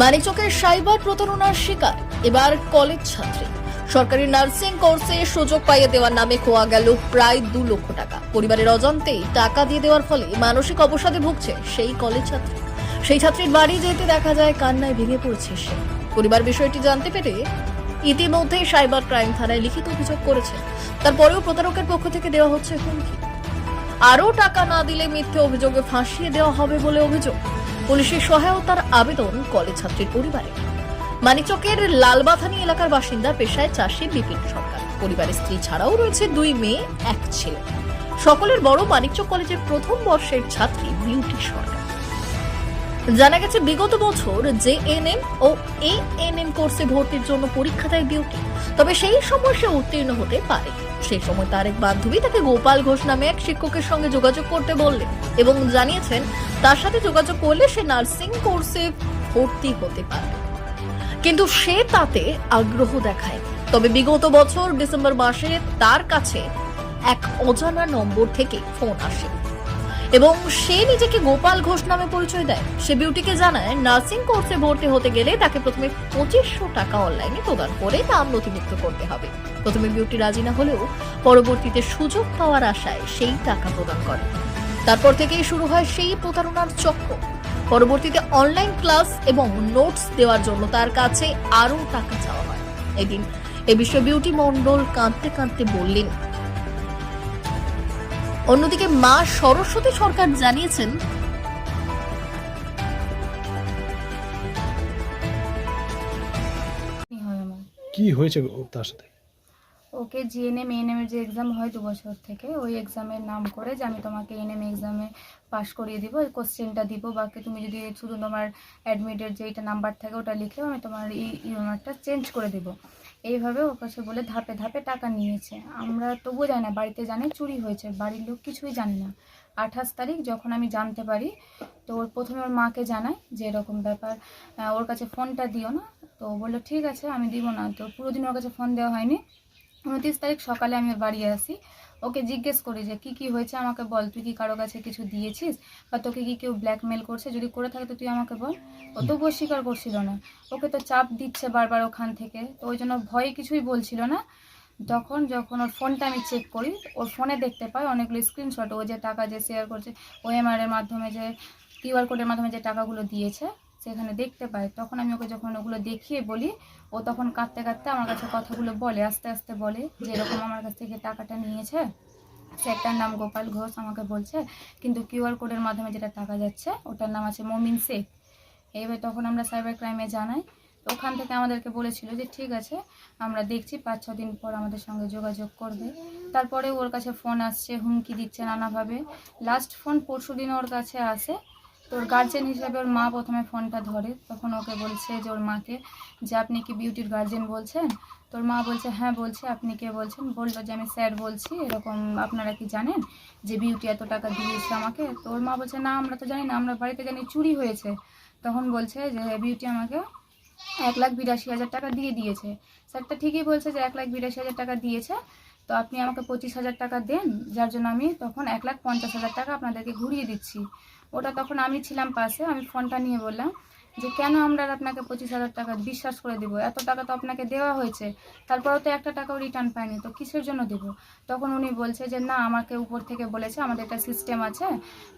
মানিকচকের cyber প্রতারণার শিকার, এবার কলেজ ছাত্রী। সরকারি নার্সিং কোর্সে সুযোগ পাইয়ে দেওয়ার নামে খোয়া গেল প্রায় দু লক্ষ টাকা। পরিবারের অজান্তেই টাকা দিয়ে দেওয়ার ফলে মানসিক অবসাদে ভুগছে সেই কলেজ ছাত্রী। সেই ছাত্রীর বাড়ি যেতে দেখা যায় কান্নায় ভেঙে পড়ছে সে। পরিবার বিষয়টি জানতে পেরে ইতিমধ্যেই সাইবার ক্রাইম থানায় লিখিত অভিযোগ করেছে। তারপরেও প্রতারকের পক্ষ থেকে দেওয়া হচ্ছে হুমকি। আরও টাকা না দিলে মিথ্যে অভিযোগে ফাঁসিয়ে দেওয়া হবে বলে অভিযোগ। পুলিশের সহায়তার আবেদন কলেজ ছাত্রীর পরিবারে। মানিকচকের লালবাথানি এলাকার বাসিন্দা পেশায় চাষী বিপিন সরকার। পরিবারের স্ত্রী ছাড়াও রয়েছে দুই মেয়ে, এক ছেলে। সকলের বড় মানিকচক কলেজের প্রথম বর্ষের ছাত্রী বিউটি সরকার। জানা গেছে, বিগত বছর জে এন এম ও এ এন এম কোর্সে ভর্তির জন্য পরীক্ষা দেয় বিউটি। তবে সেই সময় সে উত্তীর্ণ হতে পারে। সেই সময় তার এক বান্ধবী তাকে গোপাল ঘোষ নামে এক শিক্ষকের সঙ্গে যোগাযোগ করতে বললেন এবং জানিয়েছেন, তার সাথে যোগাযোগ করলে সে নার্সিং কোর্সে ভর্তি হতে পারবে। কিন্তু সে তাতে আগ্রহ দেখায়। তবে বিগত বছর ডিসেম্বর মাসে তার কাছে এক অজানা নম্বর থেকে ফোন আসে। এবং সে নিজেকে গোপাল ঘোষ নামে পরিচয় দেয়। সে বিউটিকে জানায়, নার্সিং কোর্সে ভর্তি হতে গেলে তাকে প্রথমে পঁচিশশো টাকা অনলাইনে প্রদান করে নাম নথিভুক্ত করতে হবে। প্রথমে বিউটি রাজি না হলেও পরবর্তীতে সুযোগ পাওয়ার আশায় সেই টাকা প্রদান করে। তারপর থেকেই শুরু হয় সেই প্রতারণার চক্র। পরবর্তীতে অনলাইন ক্লাস এবং নোটস দেওয়ার জন্য তার কাছে আরও টাকা চাওয়া হয়। এদিন এ বিষয়ে বিউটি মণ্ডল কাঁদতে কাঁদতে বললেন অন্যদিকে মা সরস্বতী সরকার জানিয়েছেন কি হয় হয়েছে তার সাথে? ওকে জিএনএম এএনএম এর যে এক্সাম হয় দু বছর থেকে ওই এক্সামের নাম করে যে আমি তোমাকে এএনএম এক্সামে পাস করিয়ে দিব ওই কোশ্চেনটা দিব বাকি তুমি যদি শুধু তোমার অ্যাডমিটের যেটা নাম্বার থাকে ওটা লিখলেও আমি তোমার এই ইউমারটা চেঞ্জ করে দেব। এইভাবে ওর কাছে বলে ধাপে ধাপে টাকা নিয়েছে। আমরা তবুও জানি না, বাড়িতে জানে চুরি হয়েছে। বাড়ির লোক কিছুই জানে না। আঠাশ তারিখ যখন আমি জানতে পারি, তো ওর প্রথমে ওর মাকে জানাই যে এরকম ব্যাপার। ওর কাছে ফোনটা দিও না। তো বলল, ঠিক আছে, আমি দিব না। তো পুরো দিন ওর কাছে ফোন দেওয়া হয়নি। উনত্রিশ তারিখ সকালে আমি বাড়ি আসি। ওকে জিজ্ঞেস করি যে কি কি হয়েছে? আমাকে বল তুই কি কারও কাছে কিছু দিয়েছিস? বা তোকে কি কেউ ব্ল্যাকমেল করছে? যদি করে থাকে তো তুই আমাকে বল। ও তবুও স্বীকার করছিল না। ওকে তো চাপ দিচ্ছে বারবার ওখান থেকে। তো ওই জন্য ভয়ে কিছুই বলছিল না। তখন যখন ওর ফোনটা আমি চেক করি ওর ফোনে দেখতে পাই অনেকগুলো স্ক্রিনশট ও যে টাকা যে শেয়ার করছে ওএমআর এর মাধ্যমে যে কিউআর কোডের মাধ্যমে যে টাকাগুলো দিয়েছে সেখানে দেখতে পাই তখন আমি ওকে যখন ওগুলো দেখিয়ে বলি, ও তখন কাঁদতে কাঁদতে আমার কাছে কথাগুলো বলে, আস্তে আস্তে বলে যে এরকম আমার কাছ থেকে টাকাটা নিয়েছে, সে একটার নাম গোপাল ঘোষ আমাকে বলছে, কিন্তু কিউআর কোডের মাধ্যমে যেটা টাকা যাচ্ছে, ওটার নাম আছে মমিন শেখ। এইবার তখন আমরা সাইবার ক্রাইমে জানাই, তো ওখান থেকে আমাদেরকে বলেছিল যে ঠিক আছে, আমরা দেখছি পাঁচ, ছ দিন পর আমাদের সঙ্গে যোগাযোগ করবে। তারপরে ওর কাছে ফোন আসছে, হুমকি দিচ্ছে নানাভাবে। লাস্ট ফোন পরশু দিন ওর কাছে আসে তোর গার্জেন হিসেবে ওর মা প্রথমে ফোনটা ধরে, তখন ওকে বলছে যে ওর মাকে যে আপনি কি বিউটির গার্জেন বলছেন? তোর মা বলছে হ্যাঁ বলছে। আপনি কে বলছেন? বলল যে, আমি স্যার বলছি। এরকম আপনারা কি জানেন যে বিউটি এত টাকা দিয়েছে আমাকে? তো ওর মা বলছে, না, আমরা তো জানি না। আমরা বাড়িতে জানি চুরি হয়েছে। তখন বলছে যে বিউটি আমাকে এক লাখ বিরাশি হাজার টাকা দিয়ে দিয়েছে। স্যারটা ঠিকই বলছে যে, এক লাখ বিরাশি হাজার টাকা দিয়েছে। তো আপনি আমাকে পঁচিশ হাজার টাকা দেন। যার জন্য আমি তখন এক লাখ পঞ্চাশ হাজার টাকা আপনাদেরকে ঘুরিয়ে দিচ্ছি। ওটা তখন আমি ছিলাম পাশে, আমি ফোনটা নিয়ে বললাম যে কেন আমরা আপনাকে পঁচিশ হাজার টাকা বিশ্বাস করে দেবো? এত টাকা তো আপনাকে দেওয়া হয়েছে, তারপরেও তো একটা টাকাও রিটার্ন পায়নি তো কিসের জন্য দেবো? তখন উনি বলছে যে না, আমাকে উপর থেকে বলেছে, আমাদের একটা সিস্টেম আছে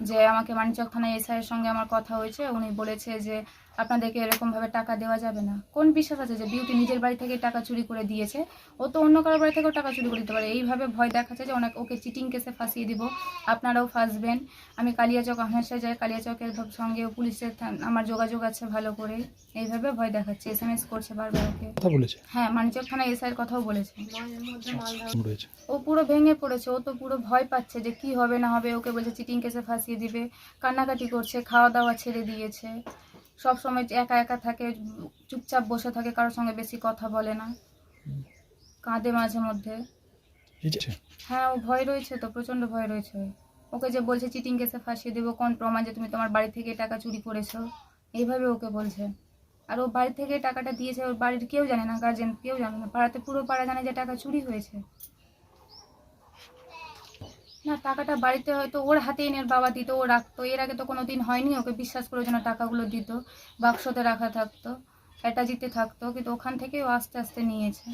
যে আমাকে মানিচক থানায় এসআইয়ের সঙ্গে আমার কথা হয়েছে, উনি বলেছে যে আপনাদেরকে এরকমভাবে টাকা দেওয়া যাবে না। কোন বিশ্বাস আছে যে বিউটি নিজের বাড়ি থেকে টাকা চুরি করে দিয়েছে? ও তো অন্য কারোর বাড়ি থেকেও টাকা চুরি করে দিতে পারে। এইভাবে ভয় দেখাচ্ছে যে অনেক ওকে চিটিং কেসে ফাঁসিয়ে দিব। আপনারাও ফাঁসবেন। আমি কালিয়াচক হামেশা যাই কালিয়াচকের সঙ্গে পুলিশের থান- আমার যোগাযোগ আছে ভালো করে। এইভাবে ভয় দেখাচ্ছে এস এম এস করছে বারবার ওকে। হ্যাঁ মানিচক থানায় এসআইয়ের কথাও বলেছে। ও পুরো ভেঙে পড়েছে। ও তো পুরো ভয় পাচ্ছে যে কি হবে না হবে। ওকে বলছে চিটিং কেসে ফাঁসিয়ে দিবে। কান্নাকাটি করছে খাওয়া দাওয়া ছেড়ে দিয়েছে। সব সময় একা একা থাকে চুপচাপ বসে থাকে কারোর সঙ্গে বেশি কথা বলে না। কাঁদে মাঝে মধ্যে। হ্যাঁ ও ভয় রয়েছে তো প্রচণ্ড ভয় রয়েছে। ওকে যে বলছে চিটিং কেসে ফাঁসিয়ে দেবো কোন প্রমাণ যে তুমি তোমার বাড়ি থেকে টাকা চুরি করেছ? এইভাবে ওকে বলছে। আর ও বাড়ি থেকে টাকাটা দিয়েছে ওর বাড়ির কেউ জানে না গার্জেন কেউ জানে না পাড়াতে পুরো পাড়া জানে যে টাকা চুরি হয়েছে। না টাকাটা বাড়িতে হয়তো ওর হাতে এনে বাবা দিত ও রাখতো। এর আগে তো কোনো দিন হয়নি ওকে বিশ্বাস করে যেন টাকাগুলো দিত বাক্সতে রাখা থাকতো অ্যাটাজিতে থাকতো কিন্তু ওখান থেকে ও আস্তে আস্তে নিয়েছে।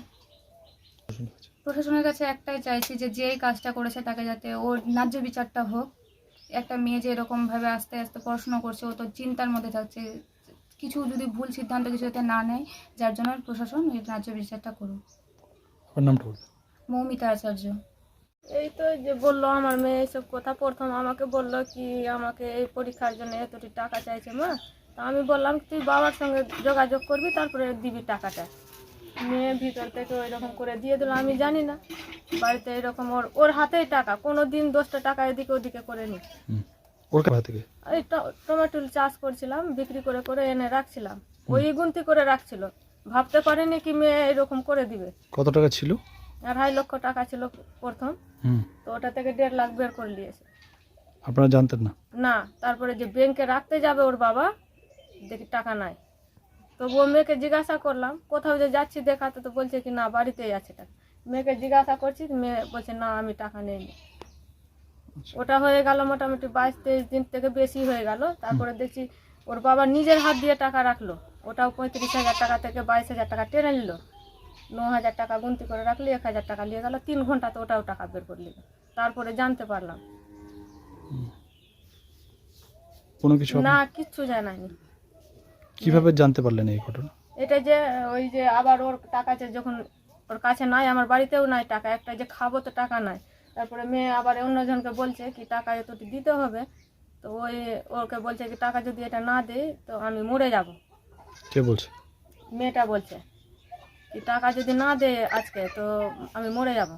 প্রশাসনের কাছে একটাই চাইছি যে যেই কাজটা করেছে তাকে যাতে ওর ন্যায্য বিচারটা হোক। একটা মেয়ে যে এরকমভাবে আস্তে আস্তে পড়াশোনা করছে ও তো চিন্তার মধ্যে থাকছে। কিছু যদি ভুল সিদ্ধান্ত কিছু যাতে না নেয় যার জন্য প্রশাসন ন্যায্য বিচারটা করুক। নামটা মৌমিতা আচার্য। এই তো যে বলল আমার মেয়ে এইসব কথা প্রথম আমাকে বলল কি আমাকে এই পরীক্ষার জন্য এতটি টাকা চাইছে মা। তা আমি বললাম তুই বাবার সঙ্গে যোগাযোগ করবি তারপরে দিবি টাকাটা। মেয়ে ভিতর থেকে ওই রকম করে দিয়ে দিল আমি জানি না। বাড়িতে এরকম ওর ওর হাতেই টাকা কোনো দিন দশটা টাকা এদিকে ওদিকে করে নি। এই টমেটো চাষ করছিলাম বিক্রি করে করে এনে রাখছিলাম। ওই গুনতি করে রাখছিল। ভাবতে পারেনি কি মেয়ে এরকম করে দিবে। কত টাকা ছিল? আড়াই লক্ষ টাকা ছিল প্রথম। তো ওটা থেকে দেড় লাখ বের করে নিয়েছে। আপনারা জানতেন না? না তারপরে যে ব্যাংকে রাখতে যাবে ওর বাবা দেখি টাকা নাই। তো ও মেয়েকে জিজ্ঞাসা করলাম কোথাও যে যাচ্ছি দেখাতে তো বলছে কি না বাড়িতেই আছে টাকা। মেয়েকে জিজ্ঞাসা করছি মেয়ে বলছে না আমি টাকা নেইনি। ওটা হয়ে গেল মোটামুটি বাইশ তেইশ দিন থেকে বেশি হয়ে গেল। তারপরে দেখছি ওর বাবা নিজের হাত দিয়ে টাকা রাখল। ওটাও পঁয়ত্রিশ হাজার টাকা থেকে বাইশ হাজার টাকা টেনে নিল। ন হাজার টাকা গুনতি করে রাখলি এক হাজার টাকা নিয়ে গেল তিন ঘন্টাতে ওটাও টাকা বের করে নিল। তারপরে জানতে পারলাম। কোনো কিছু না কিচ্ছু জানায়নি। কীভাবে জানতে পারলেন এই ঘটনা? এটা যে ওই যে আবার ওর টাকা যে যখন ওর কাছে নাই আমার বাড়িতেও নাই টাকা একটা যে খাব তো টাকা নাই। তারপরে মেয়ে আবার অন্যজনকে বলছে কি টাকা এতটি দিতে হবে। তো ওই ওকে বলছে কি টাকা যদি এটা না দেয় তো আমি মরে যাব। কে বলছে? মেয়েটা বলছে। টাকা যদি না দেয় আজকে তো আমি মরে যাব।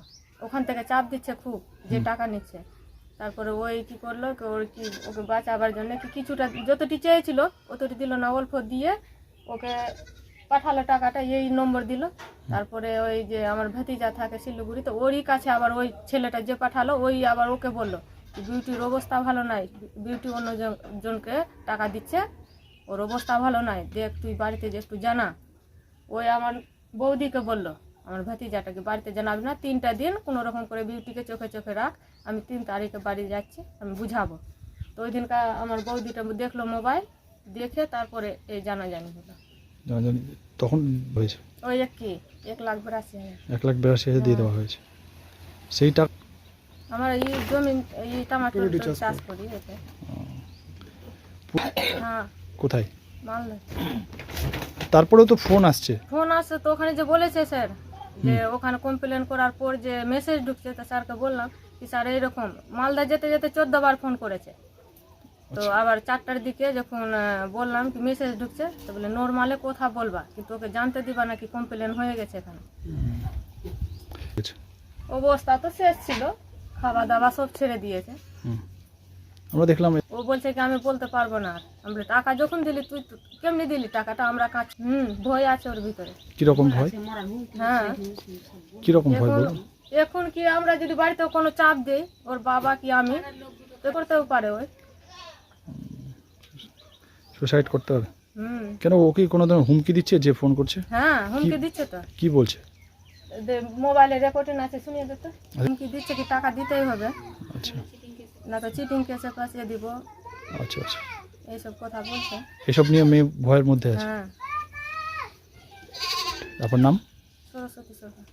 ওখান থেকে চাপ দিচ্ছে খুব যে টাকা নিচ্ছে। তারপরে ওই কি করল ওর কি ওকে বাঁচাবার জন্য কি কিছুটা যতটি চেয়েছিল অতটি দিল না অল্প দিয়ে ওকে পাঠালো টাকাটা এই নম্বর দিল। তারপরে ওই যে আমার ভাতিজা থাকে শিলিগুড়ি তো ওরই কাছে আবার ওই ছেলেটা যে পাঠালো ওই আবার ওকে বলল বিউটির অবস্থা ভালো নাই? বিউটি অন্য জনকে টাকা দিচ্ছে ওর অবস্থা ভালো নাই। দেখ তুই বাড়িতে যে একটু জানা। ওই আমার বৌদিকে বলল আমার ভাতিজাটাকে বাড়িতে জানাবি না তিনটা দিন কোনো রকম করে বিউটিকে চোখে চোখে রাখ আমি তিন তারিখে বাড়ি যাচ্ছি আমি বুঝাবো। তো ওই দিনকার আমার বৌদিটা দেখল মোবাইল দেখে তারপরে এই জানাজানি হলো। তখন হয়েছে? ওই এক কি এক লাখ বিরাশি হাজার। এক লাখ বিরাশি হাজার দিয়ে দেওয়া হয়েছে। সেই টাকা আমার এই জমি এই টমাটোর চাষ করি। এতে। হ্যাঁ। কোথায়? মানলো তারপরেও তো ফোন আসছে। ফোন আসছে তো ওখানে যে বলেছে স্যার যে ওখানে কমপ্লেন করার পর যে মেসেজ ঢুকছে তো স্যারকে বললাম কি স্যার এইরকম মালদা যেতে যেতে চোদ্দ বার ফোন করেছে। তো আবার চারটার দিকে যখন বললাম কি মেসেজ ঢুকছে তো বলে নর্মালে কথা বলবা কিন্তু ওকে জানতে দিবা নাকি কমপ্লেন হয়ে গেছে এখানে। অবস্থা তো শেষ ছিল খাওয়া দাওয়া সব ছেড়ে দিয়েছে। আমরা দেখলাম ও বলছে কি আমি বলতে পারব না। আর। আমি বলি, টাকা যখন দিলি তুই কেমনি দিলি? টাকাটা আমরা কাজ হুম ভয় আছে ওর ভিতরে। কীরকম ভয়? হ্যাঁ। কীরকম ভয় এখন এখন কি আমরা যদি বাড়িতে কোনো চাপ দেই ওর বাবা কি আমি? তো করতেও পারে ওই। সুসাইড করতে হবে? হুম। কেন ও কি কোনো ধরনের হুমকি দিচ্ছে যে ফোন করছে? হ্যাঁ হুমকি দিচ্ছে তো। কি বলছে? দে- মোবাইলে রেকর্ডিং আছে শুনিয়ে দে তো। হুমকি দিচ্ছে কি টাকা দিতেই হবে। আচ্ছা। না তো চিটিং কেসে ফাঁসিয়ে দিব। আচ্ছা আচ্ছা। এইসব কথা বলছে। এসব নিয়ে মেয়ে ভয়ের মধ্যে আছে? হ্যাঁ। আপনার নাম? সরস্বতী সরকার।